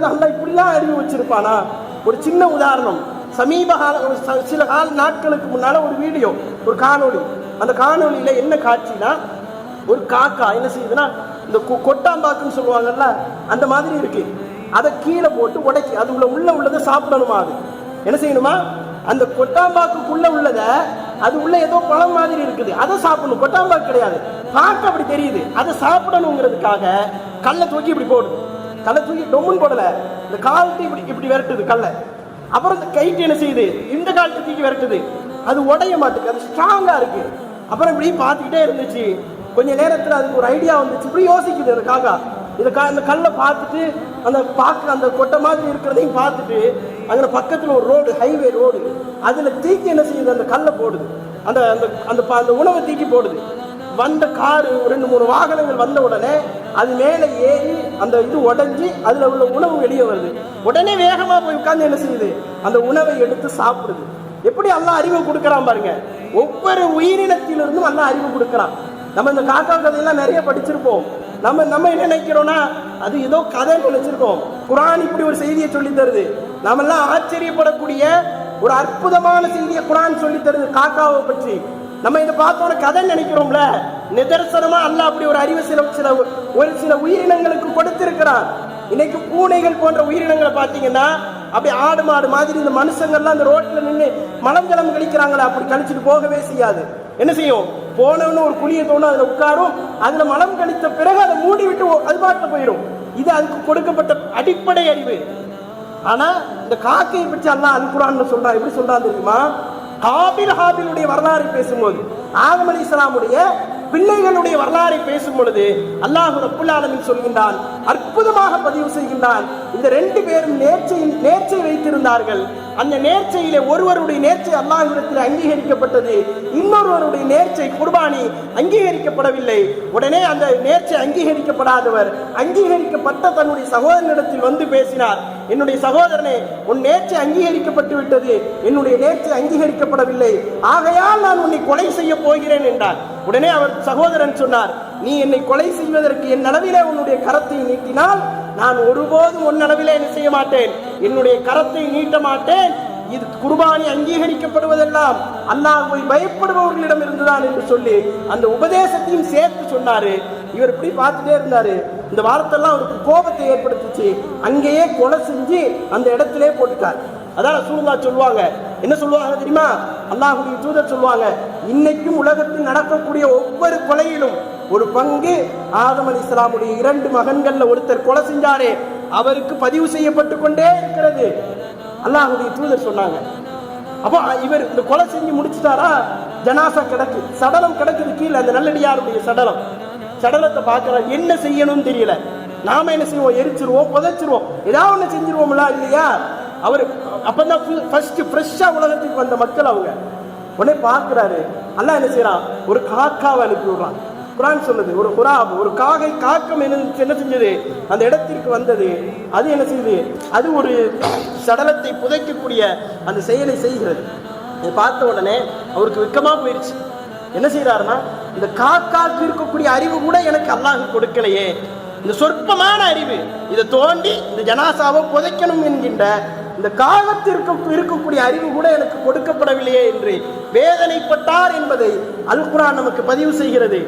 இருக்கிறது அல்ல இப்படிலாம் அறிவு வச்சிருப்பானா? ஒரு சின்ன உதாரணம். சமீப கால ஒரு சில கால நாட்களுக்கு முன்னால ஒரு வீடியோ ஒரு காணொளி. அந்த காணொலியில என்ன காட்சினா ஒரு காக்கா என்ன செய்யுதுன்னா இந்த கொ- கொட்டாம்பாக்குன்னு சொல்லுவாங்கல்ல அந்த மாதிரி இருக்கு. அதை கீழே போட்டு உடைக்கி அது உள்ள உள்ள உள்ளதை சாப்பிடணுமா அது? என்ன செய்யணுமா? அந்த கொட்டாம்பாக்குக்குள்ள உள்ளத அது உள்ள ஏதோ பழம் மாதிரி இருக்குது. அதை சாப்பிடணும். கொட்டாம்பாக்கு கிடையாது. பார்க்க அப்படி தெரியுது. அதை சாப்பிடணுங்கிறதுக்காக கல்லை தூக்கி இப்படி போடுது கல்லை தூக்கி டொம்முன்னு போடல. இந்த காலத்தை இப்படி இப்படி விரட்டுது கல்லை. அப்புறம் இந்த கைட்டு என்ன செய்யுது? இந்த காலத்தை தூக்கி விரட்டுது. அது உடைய மாட்டுக்கு அது ஸ்ட்ராங்கா இருக்கு. அப்புறம் இப்படி பார்த்துக்கிட்டே இருந்துச்சு. கொஞ்ச நேரத்தில் அதுக்கு ஒரு ஐடியா வந்துச்சு. இப்படி யோசிக்குது அந்த காக்கா. இந்த கா இந்த கல்லை பார்த்துட்டு அந்த பார்க்க அந்த கொட்டை மாதிரி இருக்கிறதையும் பார்த்துட்டு அங்கே பக்கத்தில் ஒரு ரோடு ஹைவே ரோடு அதில் தீக்கி என்ன செய்யுது? அந்த கல்லை போடுது. அந்த அந்த அந்த அந்த உணவை தூக்கி போடுது. வந்த காரு ரெண்டு மூணு வாகனங்கள் வந்த உடனே அது மேலே ஏறி அந்த இது உடஞ்சி அதில் உள்ள உணவு வெளியே வருது. உடனே வேகமாக போய் உட்காந்து என்ன செய்யுது? அந்த உணவை எடுத்து சாப்பிடுது. எப்படி எல்லாம் அறிவு கொடுக்குறான் பாருங்க. ஒவ்வொரு உயிரினத்திலிருந்தும் எல்லாம் அறிவு கொடுக்குறான். நம்ம இந்த காக்கா கதையெல்லாம் நிறைய படிச்சிருப்போம். நம்ம நம்ம என்ன நினைக்கிறோம்னா அது ஏதோ கதைன்னு நினைச்சிருக்கோம். குரான் இப்படி ஒரு செய்தியை சொல்லி தருது. நாமெல்லாம் ஆச்சரியப்படக்கூடிய ஒரு அற்புதமான செய்தியை குரான் சொல்லி தருது காக்காவை பற்றி. நம்ம இதை பார்த்தோட கதை நினைக்கிறோம்ல. நிதர்சனமா அல்ல அப்படி ஒரு அறிவு சில சில ஒரு சில உயிரினங்களுக்கு கொடுத்திருக்கிறான். இன்னைக்கு பூனைகள் போன்ற உயிரினங்களை பார்த்தீங்கன்னா அப்படி ஆடு மாடு மாதிரி இந்த மனுஷங்கள்லாம் அந்த ரோட்ல நின்று மலம் ஜலம் கழிக்கிறாங்களா அப்படி கழிச்சிட்டு போகவே செய்யாது. என்ன செய்யும்? போனவனு ஒரு குழியை தோணும் அதுல உட்காரும். அதுல மலம் கழித்த பிறகு அதை மூடி விட்டு ஓ- அது பாட்டில் போயிடும் இது அதுக்கு கொடுக்கப்பட்ட அடிப்படை அறிவு. ஆனா இந்த காக்கையை பற்றி அல்லா அல் சொல்கிறான் சொல்றான். எப்படி சொல்றான் தெரியுமா? ஹாபில் ஹாபிலுடைய வரலாறு பேசும்போது ஆதம் அலி இஸ்லாமுடைய பிள்ளைகளுடைய வரலாறை பேசும் பொழுது அல்லாஹ் ரப்புல்லாலமின் சொல்கின்றான் அற்புதமாக பதிவு செய்கின்றான். இந்த ரெண்டு பேரும் நேர்ச்சையில் நேர்ச்சை வைத்திருந்தார்கள். அந்த நேர்ச்சையிலே ஒருவருடைய நேர்ச்சை அல்லாஹிடத்தில் அங்கீகரிக்கப்பட்டது இன்னொருவருடைய நேர்ச்சை குர்பானி அங்கீகரிக்கப்படவில்லை. உடனே அந்த நேர்ச்சை அங்கீகரிக்கப்படாதவர் அங்கீகரிக்கப்பட்ட தன்னுடைய சகோதரனிடத்தில் வந்து பேசினார் என்னுடைய சகோதரனே உன் நேர்ச்சை அங்கீகரிக்கப்பட்டு விட்டது என்னுடைய நேர்ச்சை அங்கீகரிக்கப்படவில்லை ஆகையால் நான் உன்னை கொலை செய்ய போகிறேன் என்றார். உடனே அவர் சகோதரன் சொன்னார் நீ என்னை கொலை செய்வதற்கு என் அளவிலே உன்னுடைய கரத்தை நீட்டினால் நான் ஒருபோதும் உன் அளவிலே என்ன செய்ய மாட்டேன். என்னுடைய கரத்தை நீட்ட மாட்டேன். இது குர்பானி அங்கீகரிக்கப்படுவதெல்லாம் அல்லாஹ்வை பயப்படுபவர்களிடம் இருந்துதான் என்று சொல்லி அந்த உபதேசத்தையும் சேர்த்து சொன்னாரு. இவர் இப்படி பார்த்துட்டே இருந்தாரு. இந்த வார்த்தைலாம் அவருக்கு கோபத்தை ஏற்படுத்துச்சு. அங்கேயே கொலை செஞ்சு அந்த இடத்திலே போட்டுட்டார். அதான் ரசூலுல்லாஹ் சொல்லுவாங்க. என்ன சொல்லுவாங்க தெரியுமா? அல்லாஹுடைய தூதர் சொல்லுவாங்க. இன்னைக்கும் உலகத்தில் நடக்கக்கூடிய ஒவ்வொரு கொலையிலும் ஒரு பங்கு ஆதம் அலி இஸ்லாமுடைய இரண்டு மகன்கள்ல ஒருத்தர் கொலை செஞ்சாரே அவருக்கு பதிவு செய்யப்பட்டு கொண்டே இருக்கிறது. அல்லாஹுடைய தூதர் சொன்னாங்க. அப்போ இவர் இந்த கொலை செஞ்சு முடிச்சிட்டாரா? ஜனாசா கிடக்கு சடலம் கிடக்குது கீழே அந்த நல்லடியாருடைய சடலம். சடலத்தை பார்க்கறார் என்ன செய்யணும்னு தெரியல. நாம என்ன செய்வோம்? எரிச்சிருவோம் புதைச்சிருவோம். ஏதாவது ஒன்று செஞ்சிருவோம்ல இல்லையா? அவர் அப்பதான் ஃபஸ்ட்டு ஃப்ரெஷ்ஷாக உலகத்துக்கு வந்த மக்கள் அவங்க. உடனே பார்க்குறாரு. அல்லாஹ் என்ன செய்கிறான் ஒரு காக்காவை அனுப்பி விடுறான். குரான் சொன்னது ஒரு குரா ஒரு காகை காக்கம் என்ன என்ன செஞ்சது? அந்த இடத்திற்கு வந்தது. அது என்ன செய்யுது? அது ஒரு சடலத்தை புதைக்கக்கூடிய அந்த செயலை செய்கிறது. இதை பார்த்த உடனே அவருக்கு வெக்கமாக போயிடுச்சு என்ன செய்கிறாருன்னா இந்த காக்காக்கு இருக்கக்கூடிய அறிவு கூட எனக்கு அல்லாஹ் கொடுக்கலையே. இந்த சொற்பமான அறிவு இதை தோண்டி இந்த ஜனாசாவை புதைக்கணும் என்கின்ற இந்த காலத்திற்கு இருக்கக்கூடிய அறிவு கூட எனக்கு கொடுக்கப்படவில்லையே என்று வேதனைப்பட்டார் என்பதை அல் குரான் நமக்கு பதிவு செய்கிறது.